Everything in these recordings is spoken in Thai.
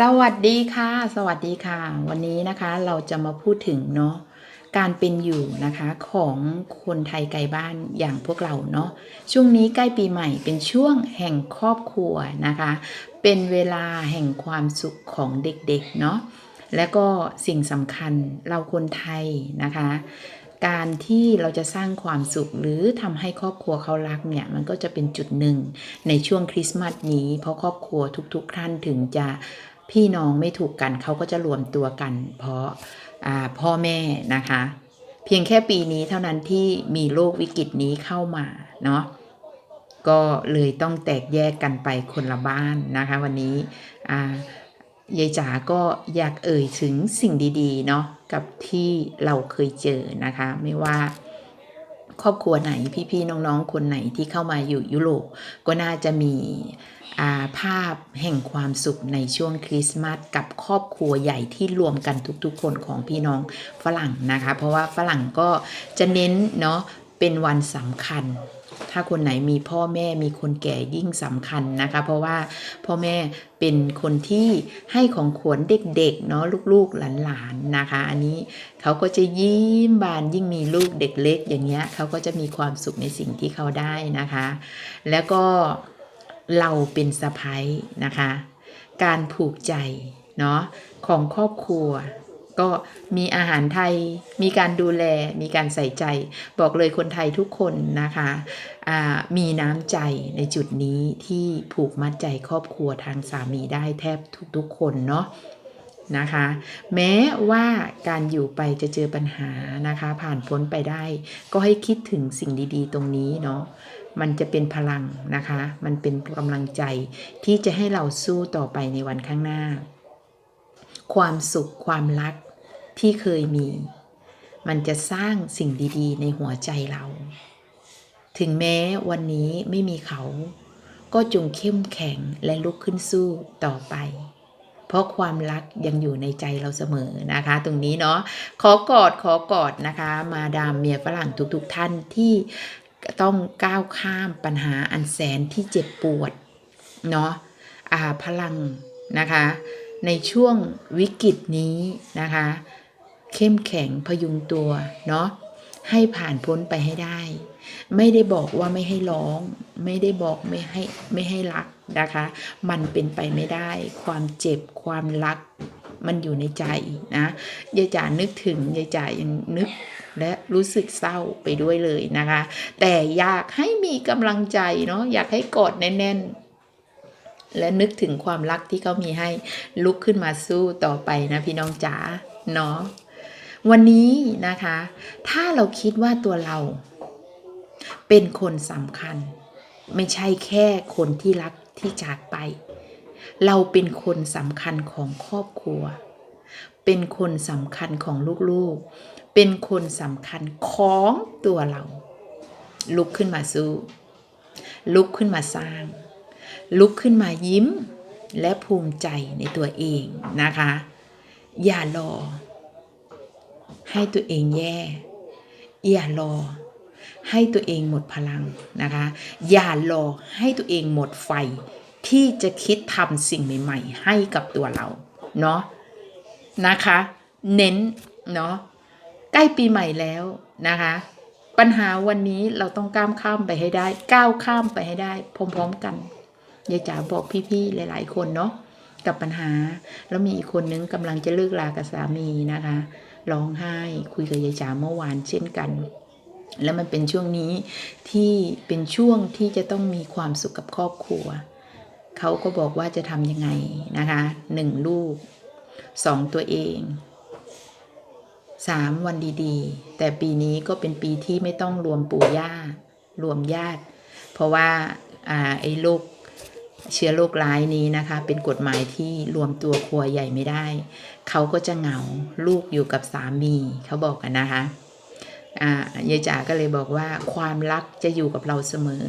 สวัสดีค่ะ สวัสดีค่ะ วันนี้นะคะเราจะมาพูดถึงเนาะการเป็นอยู่นะคะของคนไทยไกลบ้านอย่างพวกเราเนาะช่วงนี้ใกล้ปีใหม่เป็นช่วงแห่งครอบครัวนะคะ เป็นเวลาแห่งความสุขของเด็กๆเนาะและก็สิ่งสำคัญเราคนไทยนะคะ การที่เราจะสร้างความสุขหรือทำให้ครอบครัวเขารักเนี่ยมันก็จะเป็นจุดหนึ่งในช่วงคริสต์มาสนี้ เพราะครอบครัวทุกๆท่านถึงจะ พี่น้องไม่ถูกกันเขาก็จะรวมตัวกัน เพราะาพ่อแม่นะคะ เพียงแค่ปีนี้เท่านั้นที่มีโรควิกฤตนี้เข้ามาเนาะก็เลยต้องแตกแยกกันไปคนละบ้านนะคะ วันนี้ยายจ๋าก็อยากเอ่ยถึงสิ่งดีๆเนาะกับที่เราเคยเจอนะคะ ไม่ว่า ครอบครัวไหนพี่ๆน้องๆ คนไหนที่เข้ามาอยู่ยุโรปก็น่าจะมีาภาพแห่งความสุขในช่วงคริสต์มาสกับครอบครัวใหญ่ที่รวมกันทุกๆ คนของพี่น้องฝรั่งนะคะ เพราะว่าฝรั่งก็จะเน้นเนาะเป็นวันสำคัญ ถ้าคนไหนมีพ่อแม่มีคนแก่ยิ่งสำคัญนะคะ เพราะว่าพ่อแม่เป็นคนที่ให้ของขวัญเด็กๆเนาะลูกๆหลานๆนะคะ อันนี้เขาก็จะยิ้มบานยิ่งมีลูกเด็กเล็ก อย่างเงี้ยเขาก็จะมีความสุขในสิ่งที่เขาได้นะคะ แล้วก็เราเป็นสะพ้ยนะคะ การผูกใจเนาะของครอบครัว ก็มีอาหารไทย มีการดูแล มีการใส่ใจ บอกเลยคนไทยทุกคนนะคะมีน้ำใจในจุดนี้ที่ผูกมัดใจครอบครัวทางสามีได้แทบทุกๆคนเนาะนะคะ แม้ว่าการอยู่ไปจะเจอปัญหานะคะ ผ่านพ้นไปได้ ก็ให้คิดถึงสิ่งดีๆ ตรงนี้เนาะมันจะเป็นพลังนะคะ มันเป็นกำลังใจที่จะให้เราสู้ต่อไปในวันข้างหน้า ความสุขความรักที่เคยมี มันจะสร้างสิ่งดีๆ ในหัวใจเรา ถึงแม้วันนี้ไม่มีเขา ก็จงเข้มแข็งและลุกขึ้นสู้ต่อไป เพราะความรักยังอยู่ในใจเราเสมอนะคะ ตรงนี้เนาะขอกอดขอกอดนะคะ มาดามเมียฝรั่งทุกๆทท่านที่ต้องก้าวข้ามปัญหาอันแสนที่เจ็บปวดเนาะอาพลังนะคะ ในช่วงวิกฤตนี้นะคะ เข้มแข็งพยุงตัวเนาะให้ผ่านพ้นไปให้ได้ ไม่ได้บอกว่าไม่ให้ร้อง ไม่ได้บอกไม่ให้ไม่ให้รักนะคะ มันเป็นไปไม่ได้ ความเจ็บความรัก มันอยู่ในใจนะยายจ๋านึกถึงยายจ๋ายังนึกและรู้สึกเศร้าไปด้วยเลยนะคะ แต่อยากให้มีกำลังใจเนาะอยากให้กอดแน่นๆ และนึกถึงความรักที่เขามีให้ลุกขึ้นมาสู้ต่อไปนะพี่น้องจ๋าเนาะวันนี้นะคะ ถ้าเราคิดว่าตัวเรา เป็นคนสำคัญ ไม่ใช่แค่คนที่รักที่จากไป เราเป็นคนสำคัญของครอบครัว เป็นคนสำคัญของลูกๆ เป็นคนสำคัญของตัวเรา ลุกขึ้นมาสู้ ลุกขึ้นมาสร้าง ลุกขึ้นมายิ้มและภูมิใจในตัวเองนะคะ อย่ารอ ให้ตัวเองแย่ อย่ารอ ให้ตัวเองหมดพลังนะคะ อย่ารอให้ตัวเองหมดไฟ ที่จะคิดทำสิ่งใหม่ๆ ให้กับตัวเรา เนาะนะคะ เน้นเนาะใกล้ปีใหม่แล้วนะคะ ปัญหาวันนี้เราต้องก้ามข้ามไปให้ได้ ก้าวข้ามไปให้ได้พร้อมๆกัน ยายจ๋าบอกพี่ๆหลาย ๆ คนเนาะกับปัญหา แล้วมีอีกคนนึงกำลังจะเลิกลากับสามีนะคะร้องไห้คุยกับยายจ๋าเมื่อวานเช่นกัน แล้วมันเป็นช่วงนี้ที่เป็นช่วงที่จะต้องมีความสุขกับครอบครัว เขาก็บอกว่าจะทำยังไงนะคะหนึ่งลูกสองตัวเองสามวันดีๆ แต่ปีนี้ก็เป็นปีที่ไม่ต้องรวมปู่ย่ารวมญาติ เพราะว่าอไอ้โรค เชื้อโรคร้ายนี้นะคะ เป็นกฎหมายที่รวมตัวครัวใหญ่ไม่ได้ เขาก็จะเหงาลูกอยู่กับสามีเขาบอกกันนะคะอ่ายายจ๋าก็เลยบอกว่าความรักจะอยู่กับเราเสมอ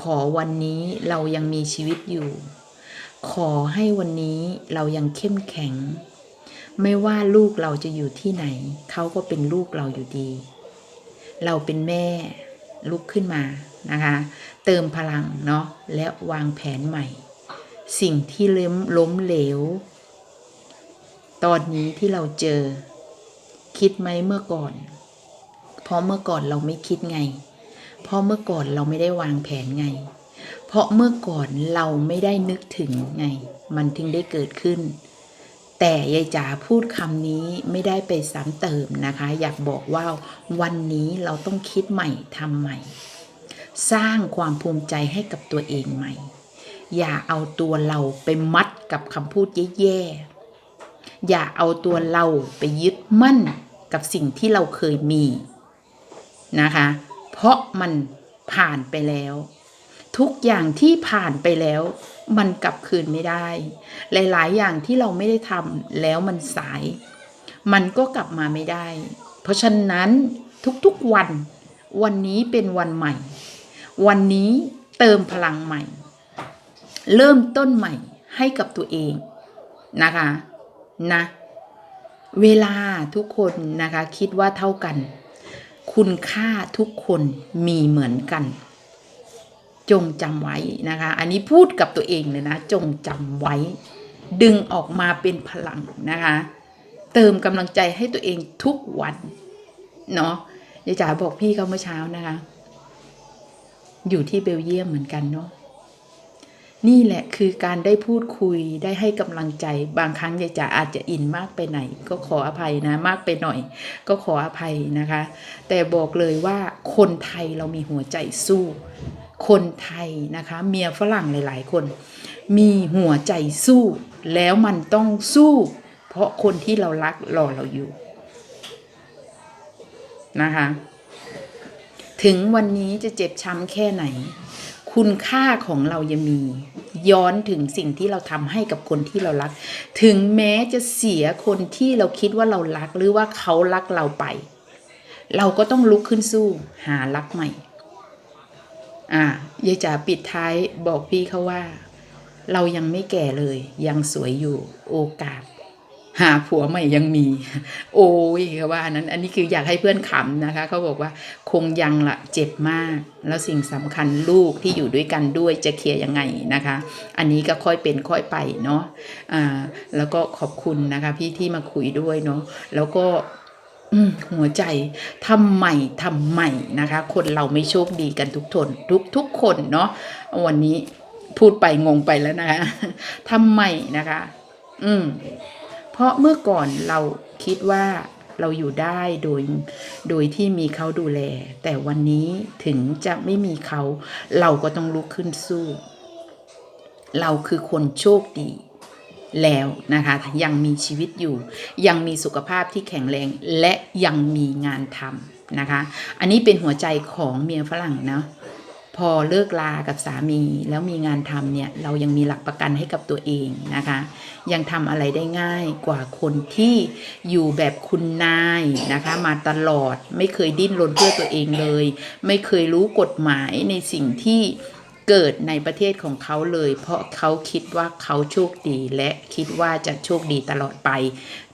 ขอวันนี้เรายังมีชีวิตอยู่ ขอให้วันนี้เรายังเข้มแข็ง ไม่ว่าลูกเราจะอยู่ที่ไหน เขาก็เป็นลูกเราอยู่ดี เราเป็นแม่ ลุกขึ้นมานะคะ เติมพลังเนาะและวางแผนใหม่ สิ่งที่ล้มล้มเหลว ตอนนี้ที่เราเจอ คิดไหมเมื่อก่อน เพราะเมื่อก่อนเราไม่คิดไง เพราะเมื่อก่อนเราไม่ได้วางแผนไง เพราะเมื่อก่อนเราไม่ได้นึกถึงไง มันถึงได้เกิดขึ้น แต่ยายจ๋าพูดคำนี้ไม่ได้ไปซ้ำเติมนะคะ อยากบอกว่าวันนี้เราต้องคิดใหม่ทำใหม่ สร้างความภูมิใจให้กับตัวเองใหม่ อย่าเอาตัวเราไปมัดกับคำพูดแย่ๆอย่าเอาตัวเราไปยึดมั่นกับสิ่งที่เราเคยมีนะคะ เพราะมันผ่านไปแล้ว ทุกอย่างที่ผ่านไปแล้ว มันกลับคืนไม่ได้ หลาย ๆ อย่างที่เราไม่ได้ทำแล้วมันสาย มันก็กลับมาไม่ได้ เพราะฉะนั้นทุก ๆ วัน วันนี้เป็นวันใหม่ วันนี้เติมพลังใหม่ เริ่มต้นใหม่ให้กับตัวเองนะคะนะเวลาทุกคนนะคะคิดว่าเท่ากัน คุณค่าทุกคนมีเหมือนกัน จงจำไว้นะคะ อันนี้พูดกับตัวเองเลยนะ จงจำไว้ ดึงออกมาเป็นพลังนะคะ เติมกำลังใจให้ตัวเองทุกวันเนาะยายจ๋าบอกพี่เขาเมื่อเช้านะคะ อยู่ที่เบลเยียมเหมือนกันเนาะนี่แหละคือการได้พูดคุยได้ให้กำลังใจ บางครั้งยายจ๋าอาจจะอินมากไปไหน ก็ขออภัยนะ มากไปหน่อย ก็ขออภัยนะคะ แต่บอกเลยว่าคนไทยเรามีหัวใจสู้ คนไทยนะคะ เมียฝรั่งหลาย ๆ คน มีหัวใจสู้ แล้วมันต้องสู้ เพราะคนที่เรารักรอเราอยู่นะคะ ถึงวันนี้จะเจ็บช้ำแค่ไหน คุณค่าของเรายังมี ย้อนถึงสิ่งที่เราทำให้กับคนที่เรารัก ถึงแม้จะเสียคนที่เราคิดว่าเรารักหรือว่าเขารักเราไป เราก็ต้องลุกขึ้นสู้หารักใหม่ อ่ายายจ๋าปิดท้ายบอกพี่เขาว่า เรายังไม่แก่เลย ยังสวยอยู่โอกาส หาผัวใหม่ยังมี โอ้ยเขาว่านั้น อันนี้คืออยากให้เพื่อนขำนะคะเขาบอกว่าคงยังละเจ็บมาก แล้วสิ่งสำคัญลูกที่อยู่ด้วยกันด้วยจะเคลียร์ยังไงนะคะ อันนี้ก็ค่อยเป็นค่อยไปเนาะอ่าแล้วก็ขอบคุณนะคะพี่ที่มาคุยด้วยเนาะแล้วก็ หัวใจทำไมทำไมนะคะ คนเราไม่โชคดีกันทุกทนทุกทุกคนเนาะวันนี้พูดไปงงไปแล้วนะคะทำไมนะคะ อืม เพราะเมื่อก่อนเราคิดว่าเราอยู่ได้โดยโดยที่มีเขาดูแล แต่วันนี้ถึงจะไม่มีเขา เราก็ต้องลุกขึ้นสู้ เราคือคนโชคดี แล้วนะคะยังมีชีวิตอยู่ ยังมีสุขภาพที่แข็งแรงและยังมีงานทำนะคะ อันนี้เป็นหัวใจของเมียฝรั่งเนาะพอเลิกลากับสามีแล้วมีงานทำเนี่ยเรายังมีหลักประกันให้กับตัวเองนะคะ ยังทำอะไรได้ง่ายกว่าคนที่อยู่แบบคุณนายนะคะ มาตลอดไม่เคยดิ้นรนเพื่อตัวเองเลย ไม่เคยรู้กฎหมายในสิ่งที่ เกิดในประเทศของเขาเลย เพราะเขาคิดว่าเขาโชคดีและคิดว่าจะโชคดีตลอดไป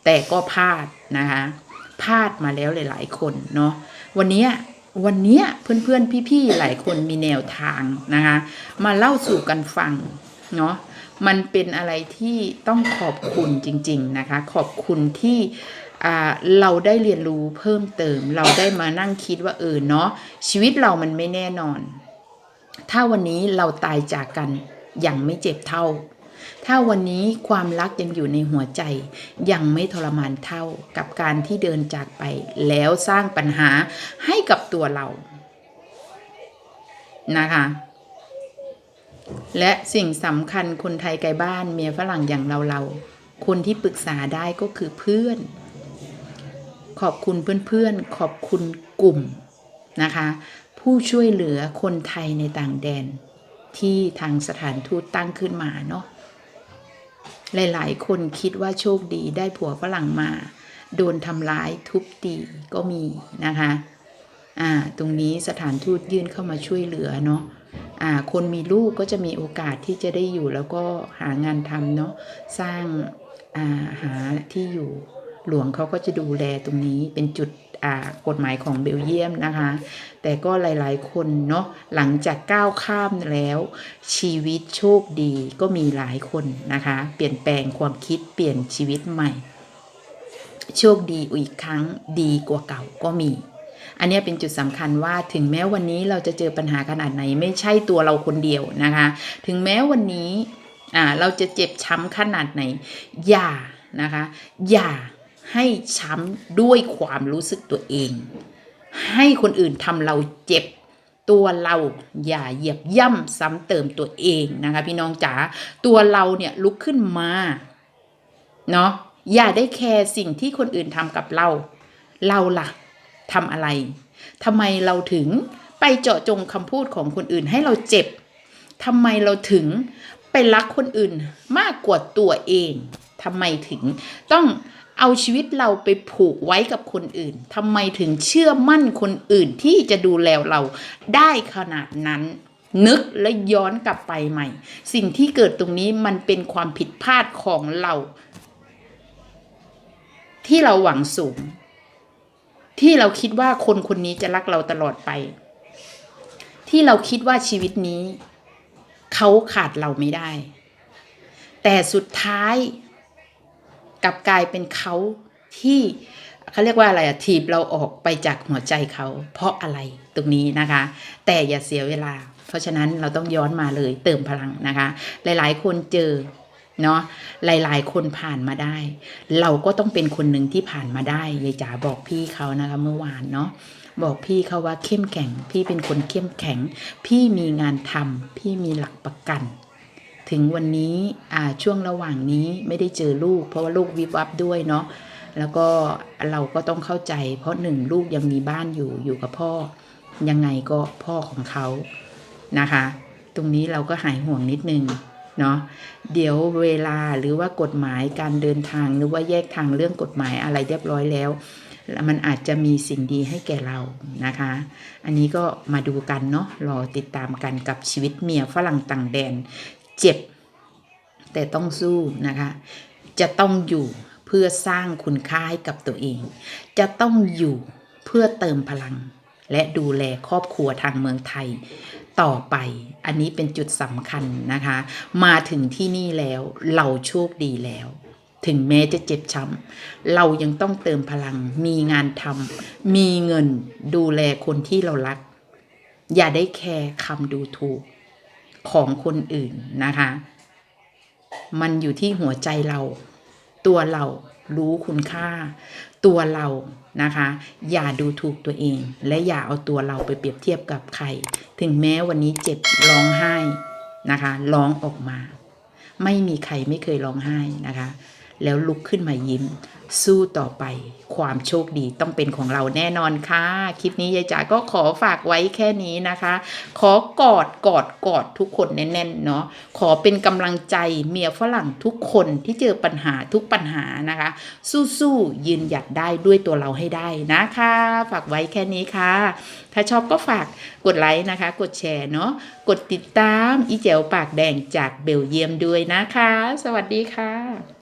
แต่ก็พลาดนะคะพลาดมาแล้วหลาย ๆ คนเนาะวันนี้วันนี้เพื่อนๆพี่ๆหลายคนมีแนวทางนะคะมาเล่าสู่กันฟังเนาะมันเป็นอะไรที่ต้องขอบคุณจริง ๆนะคะ ขอบคุณที่เราได้เรียนรู้เพิ่มเติม เราได้มานั่งคิดว่าเออเนาะชีวิตเรามันไม่แน่นอน ถ้าวันนี้เราตายจากกันยังไม่เจ็บเท่า ถ้าวันนี้ความรักยังอยู่ในหัวใจ ยังไม่ทรมานเท่ากับการที่เดินจากไปแล้วสร้างปัญหาให้กับตัวเรานะคะและสิ่งสำคัญคนไทยไกลบ้านเมียฝรั่งอย่างเราเราๆคนที่ปรึกษาได้ก็คือเพื่อน ขอบคุณเพื่อนๆ ขอบคุณกลุ่มนะคะ ผู้ช่วยเหลือคนไทยในต่างแดน ที่ทางสถานทูตตั้งขึ้นมาเนาะหลายๆ คนคิดว่าโชคดีได้ผัวฝรั่งมา โดนทำร้ายทุบตีก็มีนะคะอ่าตรงนี้สถานทูตยื่นเข้ามาช่วยเหลือเนาะอ่าคนมีลูกก็จะมีโอกาสที่จะได้อยู่แล้วก็หางานทำเนาะสร้างอ่าหาที่อยู่หลวงเขาก็จะดูแลตรงนี้เป็นจุด กฎหมายของเบลเยียมนะคะ แต่ก็หลายๆคนเนาะหลังจากก้าวข้ามแล้ว ชีวิตโชคดีก็มีหลายคนนะคะ เปลี่ยนแปลงความคิดเปลี่ยนชีวิตใหม่ โชคดีอีกครั้งดีกว่าเก่าก็มี อันนี้เป็นจุดสำคัญว่าถึงแม้วันนี้เราจะเจอปัญหาขนาดไหนไม่ใช่ตัวเราคนเดียวนะคะ ถึงแม้วันนี้เราจะเจ็บช้ำขนาดไหน อย่านะคะ อย่า ให้ช้ำด้วยความรู้สึกตัวเอง ให้คนอื่นทำเราเจ็บตัวเราอย่าเหยียบย่ำซ้ำเติมตัวเองนะคะ พี่น้องจ๋าตัวเราเนี่ยลุกขึ้นมาเนาะอย่าได้แคร์สิ่งที่คนอื่นทำกับเรา เราล่ะทำอะไรทำไมเราถึงไปเจาะจงคำพูดของคนอื่นให้เราเจ็บทำไมเราถึงไปรักคนอื่นมากกว่าตัวเองทำไมถึงต้อง เอาชีวิตเราไปผูกไว้กับคนอื่นทำไมถึงเชื่อมั่นคนอื่นที่จะดูแลเราได้ขนาดนั้น นึกและย้อนกลับไปใหม่ สิ่งที่เกิดตรงนี้มันเป็นความผิดพลาดของเรา ที่เราหวังสูง ที่เราคิดว่าคนคนนี้จะรักเราตลอดไป ที่เราคิดว่าชีวิตนี้ เขาขาดเราไม่ได้ แต่สุดท้าย กลับกลายเป็นเขาที่เขาเรียกว่าอะไรอะถีบเราออกไปจากหัวใจเขา เพราะอะไรตรงนี้นะคะ แต่อย่าเสียเวลา เพราะฉะนั้นเราต้องย้อนมาเลยเติมพลังนะคะ หลายๆ คนเจอเนาะหลายๆ คนผ่านมาได้ เราก็ต้องเป็นคนหนึ่งที่ผ่านมาได้ยายจ๋าบอกพี่เขานะคะเมื่อวานเนาะบอกพี่เขาว่าเข้มแข็ง พี่เป็นคนเข้มแข็ง พี่มีงานทำพี่มีหลักประกัน ถึงวันนี้ช่วงระหว่างนี้ไม่ได้เจอลูก เพราะว่าลูกวิบวับด้วยเนาะแล้วก็เราก็ต้องเข้าใจ เพราะหนึ่งลูกยังมีบ้านอยู่อยู่กับพ่อ ยังไงก็พ่อของเขานะคะ ตรงนี้เราก็หายห่วงนิดนึงเนาะเดี๋ยวเวลาหรือว่ากฎหมายการเดินทางหรือว่าแยกทางเรื่องกฎหมายอะไรเรียบร้อยแล้ว มันอาจจะมีสิ่งดีให้แก่เรานะคะ อันนี้ก็มาดูกันเนาะรอติดตามกันกับชีวิตเมียฝรั่งต่างแดน เจ็บ แต่ต้องสู้นะคะ จะต้องอยู่เพื่อสร้างคุณค่าให้กับตัวเอง จะต้องอยู่เพื่อเติมพลัง และดูแลครอบครัวทางเมืองไทย ต่อไปอันนี้เป็นจุดสำคัญนะคะ มาถึงที่นี่แล้วเราโชคดีแล้วถึงแม้จะเจ็บช้ำ เรายังต้องเติมพลัง มีงานทำ มีเงินดูแลคนที่เรารัก อย่าได้แคร์คำดูถูก ของคนอื่นนะคะ มันอยู่ที่หัวใจเรา ตัวเรารู้คุณค่า ตัวเรานะคะ อย่าดูถูกตัวเอง และอย่าเอาตัวเราไปเปรียบเทียบกับใคร ถึงแม้วันนี้เจ็บร้องไห้นะคะ ร้องออกมา ไม่มีใครไม่เคยร้องไห้นะคะ แล้วลุกขึ้นมายิ้ม สู้ต่อไป ความโชคดีต้องเป็นของเราแน่นอนค่ะ คลิปนี้ยายจ๋าก็ขอฝากไว้แค่นี้นะคะ ขอกอดกอดกอดทุกคนแน่นๆเนาะขอเป็นกำลังใจเมียฝรั่งทุกคนที่เจอปัญหาทุกปัญหานะคะ สู้ๆยืนหยัดได้ด้วยตัวเราให้ได้นะคะ ฝากไว้แค่นี้ค่ะ ถ้าชอบก็ฝากกดไลค์นะคะ กดแชร์เนาะกดติดตามอีเจวปากแดงจากเบลเยียมด้วยนะคะ สวัสดีค่ะ